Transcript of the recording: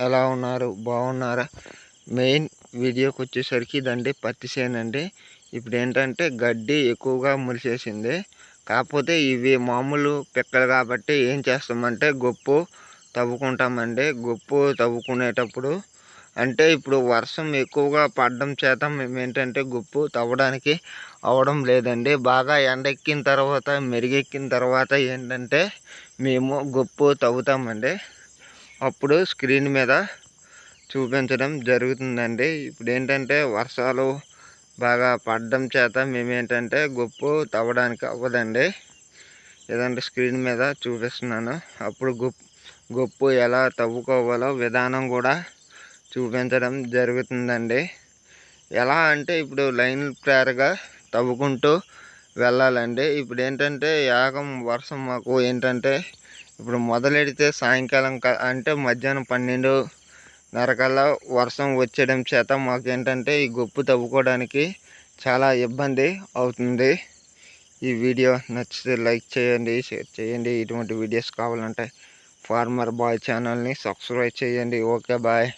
ఎలా ఉన్నారు? బాగున్నారా? మెయిన్ వీడియోకి వచ్చేసరికి ఇదండి పత్తి చేను అండి ఇప్పుడు ఏంటంటే గడ్డి ఎక్కువగా మురిసేసింది. కాకపోతే ఇవి మామూలు పిక్కలు కాబట్టి ఏం చేస్తామంటే గొప్పు తవ్వుకుంటామండి. గొప్పు తవ్వుకునేటప్పుడు అంటే ఇప్పుడు వర్షం ఎక్కువగా పడడం చేత మేము ఏంటంటే గొప్పు తవ్వడానికి అవడం లేదండి. బాగా ఎండెక్కిన తర్వాత మెరుగెక్కిన తర్వాత ఏంటంటే మేము గొప్పు తవ్వుతామండి. అప్పుడు స్క్రీన్ మీద చూపించడం జరుగుతుందండి. ఇప్పుడు ఏంటంటే వర్షాలు బాగా పడడం చేత మేము ఏంటంటే గొప్పు తవ్వడానికి అవ్వదండి. ఏదంటే స్క్రీన్ మీద చూపిస్తున్నాను. అప్పుడు గొప్పు గొప్పు ఎలా తవ్వుకోవాలో విధానం కూడా చూపించడం జరుగుతుందండి. ఎలా అంటే ఇప్పుడు లైన్ ప్రేరగా తవ్వుకుంటూ వెళ్ళాలండి. ఇప్పుడు ఏంటంటే యాగం వర్షం మాకు ఏంటంటే ఇప్పుడు మొదలెడితే సాయంకాలం అంటే మధ్యాహ్నం పన్నెండు నరకల్లా వర్షం వచ్చేయడం చేత మాకు ఏంటంటే ఈ గొప్పు తవ్వుకోవడానికి చాలా ఇబ్బంది అవుతుంది. ఈ వీడియో నచ్చితే లైక్ చేయండి షేర్ చేయండి. ఇటువంటి వీడియోస్ కావాలంటే ఫార్మర్ బాయ్ ఛానల్ని సబ్స్క్రైబ్ చేయండి. Okay bye.